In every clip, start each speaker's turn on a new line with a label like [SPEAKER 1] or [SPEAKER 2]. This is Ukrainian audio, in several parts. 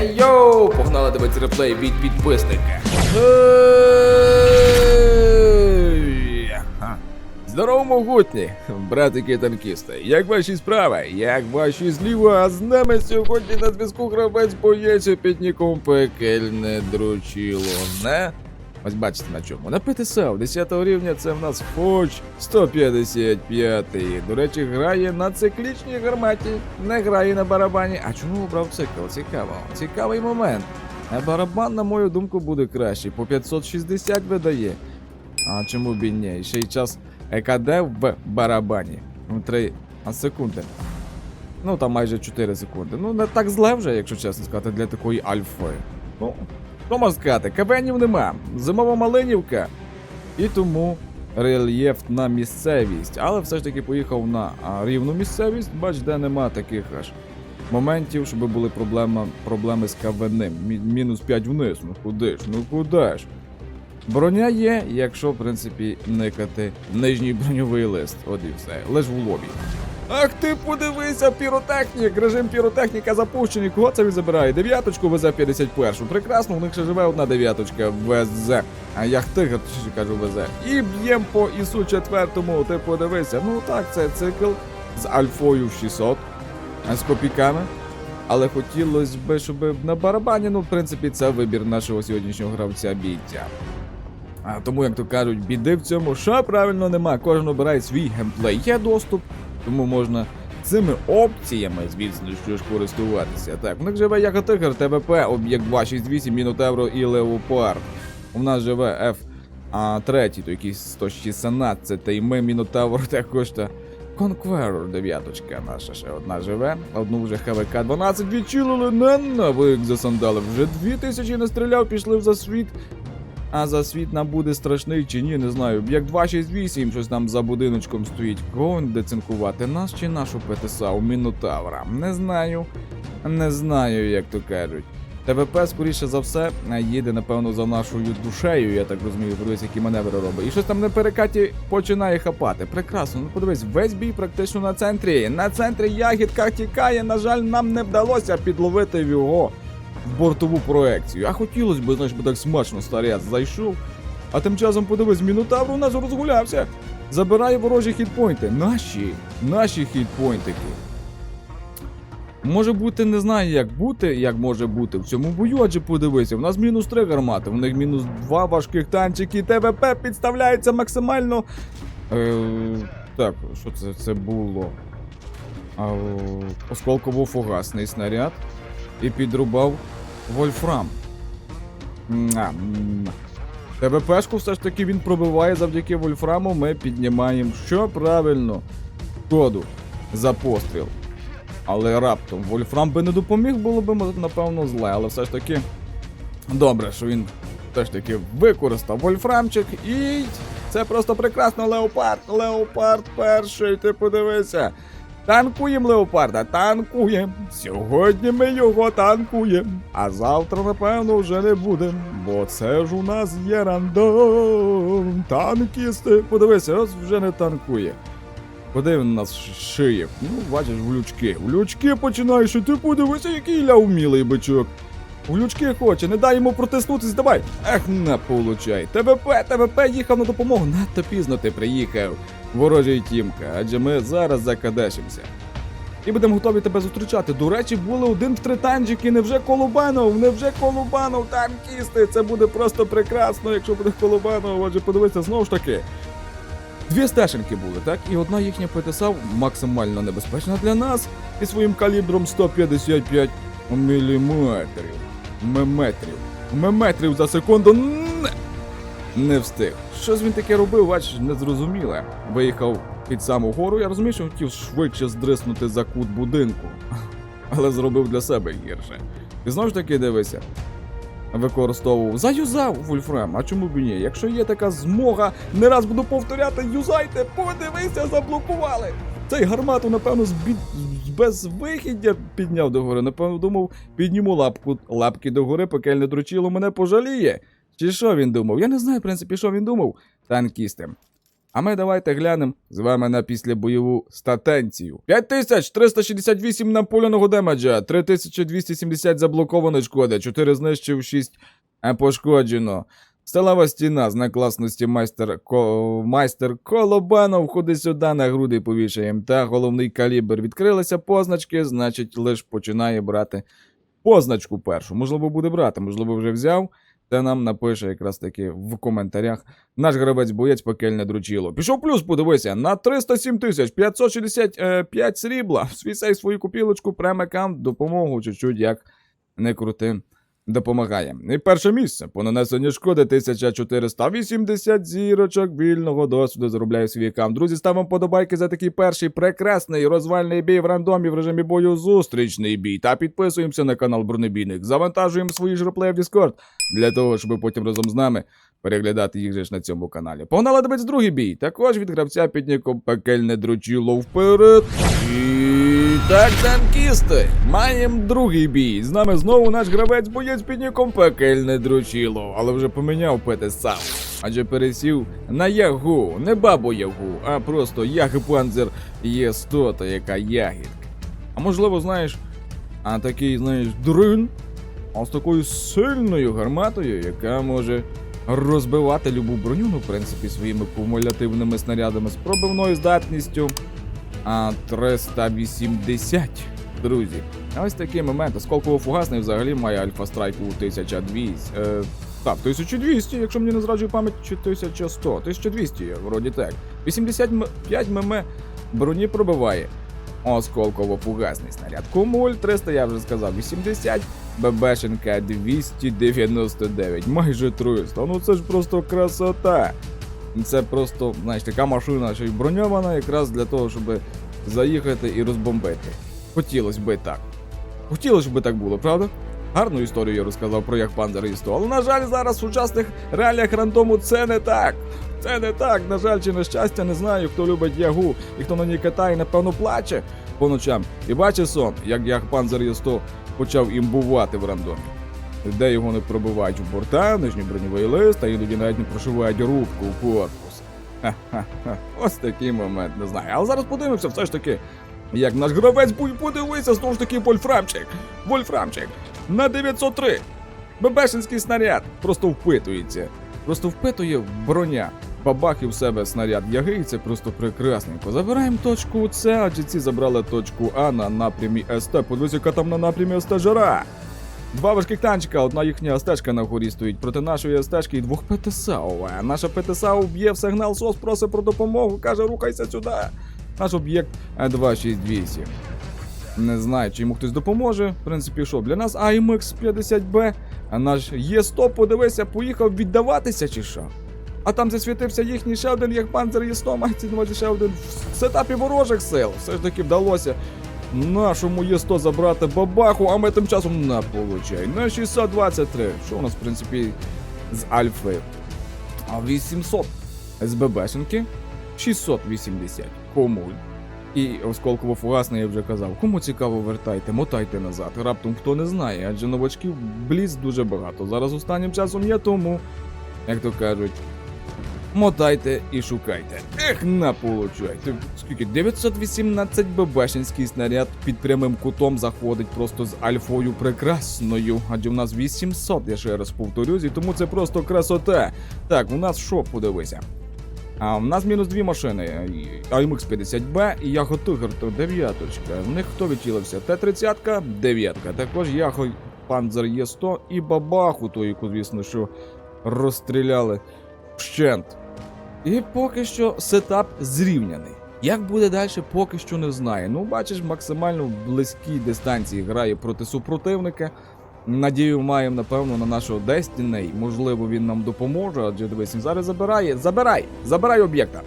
[SPEAKER 1] Ей йоу! Погнали дивитися реплей від підписника. Здорово, могутні, братики танкісти. Як ваші справи? Як ваші зліва? А з нами сьогодні на зв'язку гравець боєць під ніком пекельне дручило. Не? Ось бачите на чому. На ПТСА 10 рівня це в нас Фоч 155. До речі, грає на циклічній гарматі, не грає на барабані. А чому обрав цикл? Цікаво. Цікавий момент. А барабан, на мою думку, буде кращий. По 560 видає. А чому б і ні? Ще й час ЕКД в барабані. Ну, 3 секунди. Ну, там майже 4 секунди. Ну, не так зле вже, якщо чесно сказати, для такої альфи. Ну, що можна сказати, нема. Зимова малинівка. І тому рельєфна місцевість. Але все ж таки поїхав на рівну місцевість, бач, де нема таких аж моментів, щоб були проблема, проблеми з кавеним. Мі- мінус 5 вниз. Ну куди ж? Ну куди ж? Броня є, якщо, в принципі, никати нижній броньовий лист. От і все. Лиш в лобі. Ах ти подивися, піротехнік! Режим піротехніка запущений. Кого це він забирає? Дев'яточку везе 51. Прекрасно, у них ще живе одна дев'яточка везе. А я тигр, точніше кажу, везе. І б'єм по ісу четвертому. Ти подивися. Ну так, це цикл з альфою в 600, а з копійками. Але хотілося б, щоб на барабані, ну, в принципі, це вибір нашого сьогоднішнього гравця бійця. А тому, як то кажуть, біди в цьому, що правильно нема. Кожен обирає свій геймплей. Є доступ, тому можна цими опціями, звісно, що користуватися. Так, в них живе як тигр, ТВП, об'єкт 268, Мінотевро і Леопард. У нас живе F а третій, то якийсь 116, і ми Мінотавр також та Conqueror дев'яточка наша ще одна живе. Одну вже ХВК 12 відчилили на навик засандалив. Вже 2000 не стріляв, пішли в засвіт. А засвіт нам буде страшний чи ні, не знаю. Як 268 щось там за будиночком стоїть. Кого децинкувати нас чи нашу ПТСА у Мінотавра? Не знаю. Не знаю, як то кажуть. ТВП, скоріше за все, їде, напевно, за нашою душею, я так розумію, подивись, які маневри робить. І щось там на перекаті починає хапати. Прекрасно, ну подивись, весь бій практично на центрі. На центрі ягідка тікає. На жаль, нам не вдалося підловити його бортову проекцію. А хотілося б, знаєш, би так смачно старець зайшов. А тим часом подивись, Мінотавр у нас розгулявся. Забирає ворожі хітпойнти. Наші, наші хітпойнтики. Може бути, не знаю, як бути, як може бути в цьому бою, адже подивися, у нас мінус 3 гармати, в них мінус 2 важких танчики, ТВП підставляється максимально. Е, так, що це, це було? А, осколково-фугасний снаряд і підрубав Вольфрам. ТВПшку все ж таки він пробиває завдяки Вольфраму. Ми піднімаємо що правильно коду за постріл. Але раптом Вольфрам би не допоміг, було б напевно зле, але все ж таки добре, що він все ж таки використав Вольфрамчик і це просто прекрасно Леопард. Леопард перший, ти подивися. Танкуємо Леопарда, танкуємо. Сьогодні ми його танкуємо. А завтра, напевно, вже не будемо. Бо це ж у нас є рандом. Танкісти. Подивися, ось вже не танкує. Куди він нас шиє? Ну, бачиш, в лючки. В починаєш, і ти подивися, який ля вмілий бичок. В лючки хоче, не дай йому протиснутись, давай. Ех, не получай. ТВП, ТВП їхав на допомогу. Надто пізно ти приїхав. Ворожий тімка, адже ми зараз закадешимося. І будемо готові тебе зустрічати. До речі, були один в три танчики, невже Колубанов, невже Колубанов, танкісти. Це буде просто прекрасно, якщо буде Колубанов. Отже, подивися знову ж таки. Дві стежинки були, так? І одна їхня ПТСА максимально небезпечна для нас і своїм калібром 155 міліметрів. Меметрів. Меметрів за секунду. Не, встиг. Що ж він таке робив, бачиш, незрозуміле. Виїхав під саму гору, я розумію, що хотів швидше здриснути за кут будинку. Але зробив для себе гірше. І знову ж таки дивися. Використовував, заюзав Вольфрам, а чому б і ні? Якщо є така змога, не раз буду повторяти, юзайте, подивися, заблокували. Цей гармату, напевно, з, бі... з безвихіддя підняв догори. Напевно, думав, підніму лапку, лапки догори, поки не дручило мене пожаліє. Чи що він думав? Я не знаю, в принципі, що він думав. Танкісти. А ми давайте глянемо з вами на післябойову статенцію. 5368 напуляного демеджа, 3270 заблоковано шкоди, 4 знищив, 6 пошкоджено. Сталева стіна знак класності майстер, ко, майстер Колобанов, ходи сюди на груди повішаєм. Та головний калібр. Відкрилися позначки, значить, лиш починає брати позначку першу. Можливо, буде брати, можливо, вже взяв. Та нам напише якраз таки в коментарях наш гравець боєць пекельне дручило. Пішов плюс, подивися, на 307 тисяч 565 срібла. Свій свою купілочку, премекам, допомогу чуть-чуть як не крути. Допомагає. І перше місце по нанесенню шкоди 1480 зірочок вільного досвіду заробляє свій аккаунт. Друзі, ставимо подобайки за такий перший прекрасний розвальний бій в рандомі в режимі бою зустрічний бій. Та підписуємося на канал Бронебійник. Завантажуємо свої ж в Discord для того, щоб потім разом з нами переглядати їх же ж на цьому каналі. Погнали дивитися другий бій. Також від гравця під ніком пекельне дручило вперед. І так, танкісти, маємо другий бій. З нами знову наш гравець боєць під ніком пекельне дручило, але вже поміняв ПТСА. Адже пересів на ягу, не бабу ягу, а просто яги панзер є 100 та яка ягідка. А можливо, знаєш, а такий, знаєш, дрин, а з такою сильною гарматою, яка може розбивати любу броню, ну, в принципі, своїми кумулятивними снарядами з пробивною здатністю. А 380, друзі. Ось такий момент. Осколково-фугасний взагалі має альфа страйку 1200. Е, так, 1200, якщо мені не зраджує пам'ять, чи 1100. 1200, вроді так. 85 мм броні пробиває. Осколково-фугасний снаряд. Кумуль 300, я вже сказав, 80, ББшенка 299, майже 300. Ну це ж просто красота. Це просто, знаєш, така машина, що й броньована, якраз для того, щоб заїхати і розбомбити. Хотілося би так. Хотілося б так було, правда? Гарну історію я розказав про як Панзер і 100, але на жаль, зараз в сучасних реаліях рандому це не так. Це не так. На жаль, чи на щастя, не знаю, хто любить ягу і хто на ній катає, напевно, плаче по ночам. І бачить сон, як є 100 почав імбувати в рандомі. Де його не пробивають в борта, нижній броньовий лист, а іноді навіть не прошивають рубку в корпус. Ха-ха-ха. Ось такий момент, не знаю. Але зараз подивимося, все ж таки, як наш гравець подивися, знову ж таки Вольфрамчик. Вольфрамчик на 903. Бебешинський снаряд просто впитується. Просто впитує броня. Бабах і в себе снаряд яги, і це просто прекрасненько. Забираємо точку С, адже ці забрали точку А на напрямі СТ. Подивись, яка там на напрямі СТ жара. Два важких танчика, одна їхня стежка на горі стоїть проти нашої стежки і двох ПТСАУ. Наша ПТСАУ б'є в сигнал СОС, просить про допомогу, каже, рухайся сюди. Наш об'єкт 268. Не знаю, чи йому хтось допоможе. В принципі, що для нас AMX 50B, а наш Є100, подивися, поїхав віддаватися чи що. А там засвітився їхній ще один як панзер Є100, мається ще один в сетапі ворожих сил. Все ж таки вдалося нашому Є100 забрати бабаху, а ми тим часом на получай. На 623. Що у нас, в принципі, з Альфи? 800 з ББшенки. 680. Кому? І осколково-фугасний я вже казав. Кому цікаво, вертайте, мотайте назад. Раптом хто не знає, адже новачків бліз дуже багато. Зараз останнім часом є тому, як то кажуть. Мотайте і шукайте. Ех, на получайте. Скільки? 918 ББшинський снаряд під прямим кутом заходить просто з альфою прекрасною. Адже в нас 800, я ще раз повторюсь, тому це просто красота. Так, у нас що, подивися. А в нас мінус дві машини. AMX 50B і Яго Тигр, то дев'яточка. В них хто відчілився? Т-30, дев'ятка. Також Яго Панзер Є100 і Бабаху, ту, яку, звісно, що розстріляли вщент. І поки що сетап зрівняний. Як буде далі, поки що не знаю. Ну, бачиш, максимально близькій дистанції грає проти супротивника. Надію маємо, напевно, на нашого Destiny. Можливо, він нам допоможе, адже дивись, він зараз забирає. Забирай! Забирай об'єкта!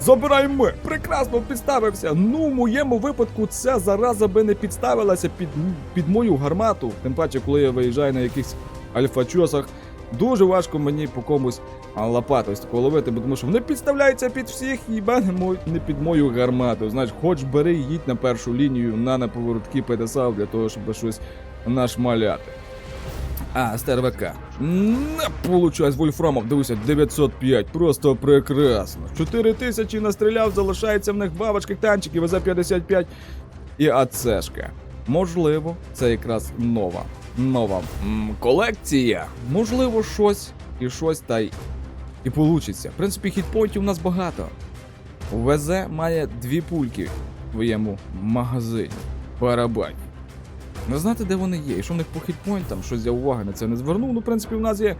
[SPEAKER 1] Забираємо ми! Прекрасно підставився! Ну, в моєму випадку ця зараза би не підставилася під, під мою гармату. Тим паче, коли я виїжджаю на якихось альфачосах, дуже важко мені по комусь лопатою з такого ловити, бо тому що вони підставляються під всіх, їба не, під мою гармату. Знаєш, хоч бери, їдь на першу лінію на неповоротки ПТСАВ для того, щоб щось нашмаляти. А, СТРВК. Не получай з вольфрамом, дивися, 905, просто прекрасно. 4000 настріляв, залишається в них бабочки, танчики, ВЗ-55 і АЦшка. Можливо, це якраз нова. Нова м, колекція. Можливо, щось і щось та й і получиться. В принципі, хітпоінтів у нас багато. ВЗ має дві пульки в своєму магазині. Барабані. Не знати, де вони є, і що в них по хітпойнтам, щось я уваги на це не звернув. Ну, в принципі, в нас є.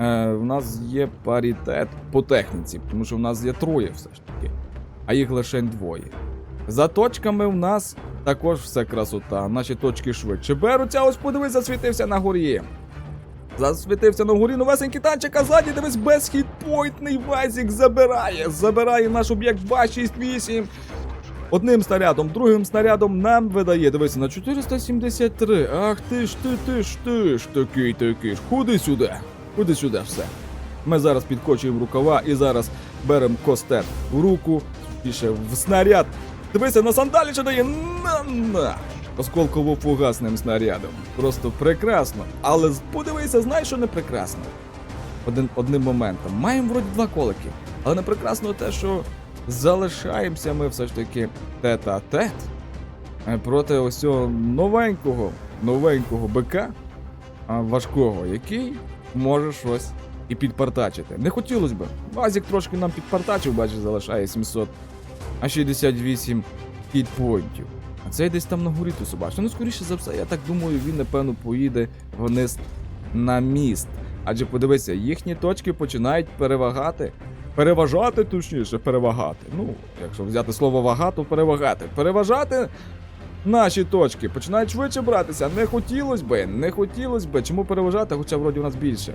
[SPEAKER 1] Е, в нас є паритет по техніці, тому що в нас є троє все ж таки, а їх лише двоє. За точками в нас також все красота, наші точки швидше беруться. Ось подивись, засвітився на горі. Засвітився на горі новесенький танчик, а ззаді дивись безхітпойнтний вазік забирає. Забирає наш об'єкт 268. Одним снарядом, другим снарядом нам видає. Дивися на 473. Ах ти ж ти, ти ж ти ж такий такий ж. Ходи сюди. Ходи сюди все. Ми зараз підкочуємо рукава і зараз беремо костет в руку, більше в снаряд. Дивися, на сандалі що дає на-на! Осколково-фугасним снарядом. Просто прекрасно. Але подивися, знаєш, що не прекрасно? Один, одним моментом. Маємо вроді два колики. Але не прекрасно те, що залишаємося ми все ж таки тет-а-тет е, проти ось цього новенького, новенького бика, важкого, який може щось і підпартачити. Не хотілося б. Вазік трошки нам підпартачив, бачиш, залишає 700, а 68 хітпоінтів. А цей десь там на горі тусобачить. Ну, скоріше за все, я так думаю, він напевно поїде вниз на міст. Адже подивися, їхні точки починають перевагати. Переважати, точніше, перевагати. Ну, якщо взяти слово вага, то перевагати. Переважати наші точки починають швидше братися. Не хотілося би, не хотілося би. Чому переважати, хоча вроді у нас більше.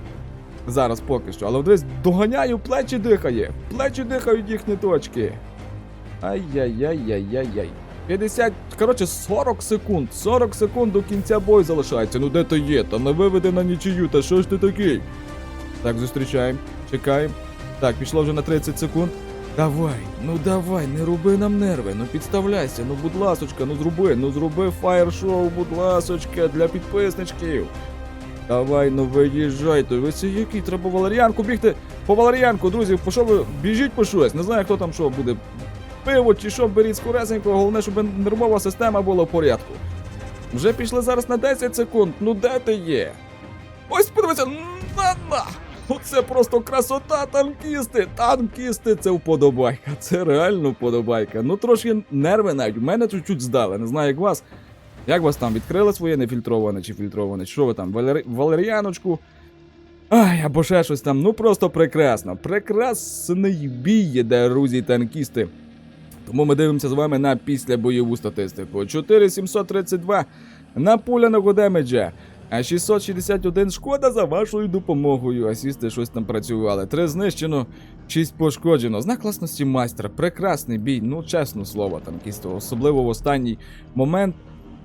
[SPEAKER 1] Зараз поки що. Але дивись, доганяю, плечі дихає. Плечі дихають їхні точки. Ай-яй-яй-яй-яй-яй. 50, коротше, 40 секунд. 40 секунд до кінця бою залишається. Ну де ти є? Та не виведи на нічию, та що ж ти такий? Так, зустрічаємо, чекаємо. Так, пішло вже на 30 секунд. Давай, ну давай, не роби нам нерви, ну підставляйся, ну будь ласочка, ну зроби, ну зроби фаєр-шоу, будь ласочка, для підписничків. Давай, ну виїжджай, то ви це який, треба валеріанку бігти по валеріанку, друзі, по що ви біжіть по щось, не знаю, хто там що буде. Пиво чи що, беріть скоресенько, головне, щоб нервова система була в порядку. Вже пішли зараз на 10 секунд, ну де ти є? Ось подивися, на-на! Оце просто красота, танкісти! Танкісти, це вподобайка, це реально вподобайка. Ну трошки нерви навіть, у мене чуть-чуть здали, не знаю як вас. Як вас там відкрили своє нефільтроване чи фільтроване? Що ви там, валери... валеріаночку? Ай, або ще щось там. Ну просто прекрасно. Прекрасний бій є, друзі танкісти. Тому ми дивимося з вами на післябойову статистику. 4732 на пуляного демеджа. А 661 шкода за вашою допомогою. Асісти щось там працювали. Три знищено, 6 пошкоджено. Знак класності майстра. Прекрасний бій, ну чесно слово, танкісту. Особливо в останній момент.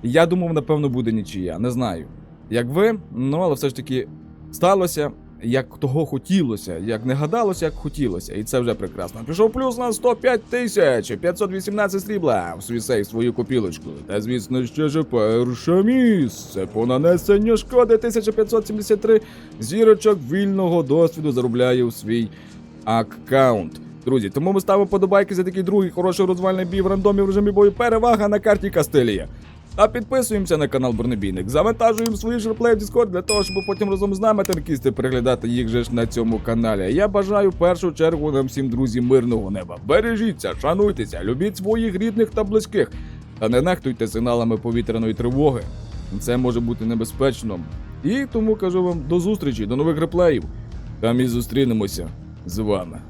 [SPEAKER 1] Я думав, напевно, буде нічия. Не знаю. Як ви, ну але все ж таки сталося, як того хотілося, як не гадалося, як хотілося. І це вже прекрасно. Пішов плюс на 105 тисяч, 518 срібла в свій свою копілочку. Та звісно, ще ж перше місце по нанесенню шкоди 1573 зірочок вільного досвіду заробляє у свій аккаунт. Друзі, тому ми ставимо подобайки за такий другий хороший розвальний бій в рандомі в режимі бою. Перевага на карті Кастилія. А підписуємося на канал Бронебійник, завантажуємо свої жерплеї в Discord для того, щоб потім разом з нами танкісти переглядати їх же ж на цьому каналі. Я бажаю в першу чергу нам всім друзі мирного неба. Бережіться, шануйтеся, любіть своїх рідних та близьких, та не нехтуйте сигналами повітряної тривоги. Це може бути небезпечно. І тому кажу вам до зустрічі, до нових реплеїв. Там і зустрінемося з вами.